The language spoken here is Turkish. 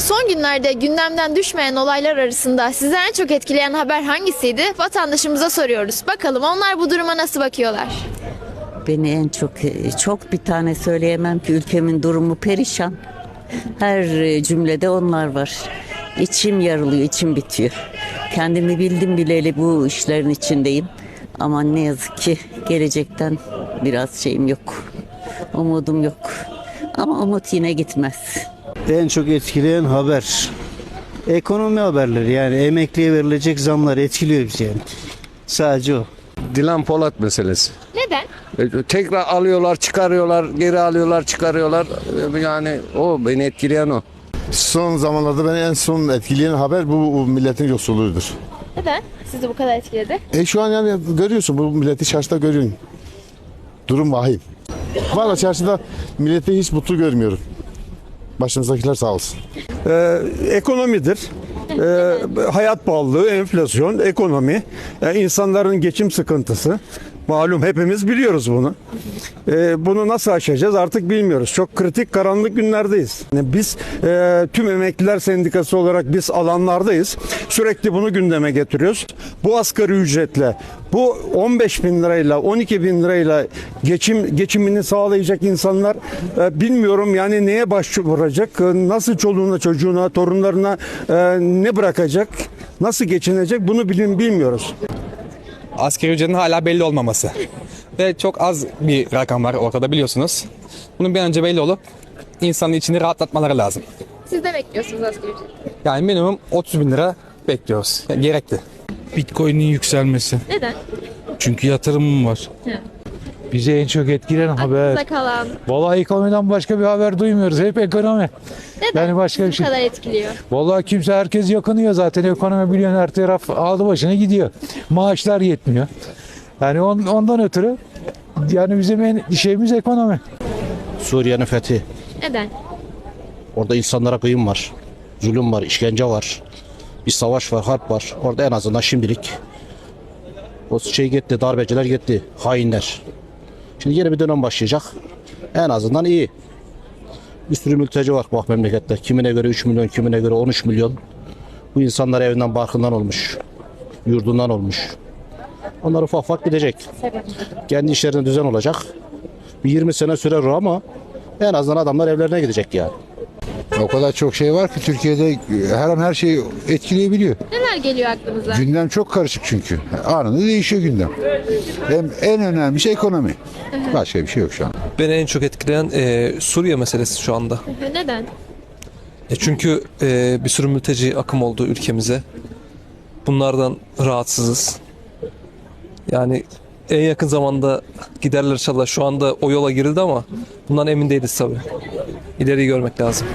Son günlerde gündemden düşmeyen olaylar arasında sizi en çok etkileyen haber hangisiydi? Vatandaşımıza soruyoruz. Bakalım onlar bu duruma nasıl bakıyorlar? Beni en çok çok bir tane söyleyemem ki ülkemin durumu perişan. Her e, cümlede onlar var. İçim yarılıyor, içim bitiyor. Kendimi bildim bileli bu işlerin içindeyim. Ama ne yazık ki gelecekten biraz şeyim yok. Umudum yok. Ama umut yine gitmez. En çok etkileyen haber. Ekonomi haberleri yani emekliye verilecek zamlar etkiliyor bizi yani. Sadece o. Dilan Polat meselesi. Neden? E, Tekrar alıyorlar, çıkarıyorlar, geri alıyorlar, çıkarıyorlar. E, Yani o beni etkileyen o. Son zamanlarda beni en son etkileyen haber bu, bu milletin yoksulluğudur. Neden? Sizi bu kadar etkiledi. E şu an yani görüyorsun bu milleti çarşıda görüyorsun. Durum vahim. Valla çarşıda milleti hiç mutlu görmüyorum. Başımızdakiler sağ olsun. Ee, ekonomidir. Ee, hayat pahalılığı, enflasyon, ekonomi, yani insanların geçim sıkıntısı. Malum hepimiz biliyoruz bunu. Ee, bunu nasıl aşacağız artık bilmiyoruz. Çok kritik karanlık günlerdeyiz. Yani Biz e, tüm emekliler sendikası olarak biz alanlardayız. Sürekli bunu gündeme getiriyoruz. Bu asgari ücretle, bu 15 bin lirayla, 12 bin lirayla geçim geçimini sağlayacak insanlar e, bilmiyorum yani neye başvuracak, e, nasıl çoluğuna, çocuğuna, torunlarına e, ne bırakacak, nasıl geçinecek bunu bilin bilmiyoruz. Asgari ücretin hala belli olmaması. Ve çok az bir rakam var ortada biliyorsunuz. Bunun bir an önce belli olup insanın içini rahatlatmaları lazım. Siz de bekliyorsunuz asgari ücret. Yani minimum 30 bin lira bekliyoruz. Yani gerekli. Bitcoin'in yükselmesi. Neden? Çünkü yatırımım var. Bizi en çok etkileyen haber. Aklınızda kalan. Vallahi ekonomiden başka bir haber duymuyoruz. Hep ekonomi. Neden? Yani başka bir şey. kadar etkiliyor. Vallahi kimse herkes yakınıyor zaten. Ekonomi biliyorsun her taraf aldı başına gidiyor. Maaşlar yetmiyor. Yani on- ondan ötürü yani bizim en şeyimiz ekonomi. Suriye'nin fethi. Neden? Orada insanlara kıyım var. Zulüm var, işkence var. Bir savaş var, harp var. Orada en azından şimdilik o şey gitti, darbeciler gitti, hainler. Şimdi yeni bir dönem başlayacak. En azından iyi. Bir sürü mülteci var bak memlekette. Kimine göre 3 milyon, kimine göre 13 milyon. Bu insanlar evinden barkından olmuş. Yurdundan olmuş. Onlar ufak ufak gidecek. Kendi işlerine düzen olacak. Bir 20 sene sürer o ama en azından adamlar evlerine gidecek yani. O kadar çok şey var ki Türkiye'de her an her şeyi etkileyebiliyor. Neler geliyor aklınıza? Gündem çok karışık çünkü. Anında değişiyor gündem. Hem en önemlisi ekonomi. Başka bir şey yok şu an. Beni en çok etkileyen e, Suriye meselesi şu anda. Neden? E, çünkü e, bir sürü mülteci akım oldu ülkemize. Bunlardan rahatsızız. Yani en yakın zamanda giderler inşallah. Şu anda o yola girildi ama bundan emin değiliz tabii. İleriyi görmek lazım.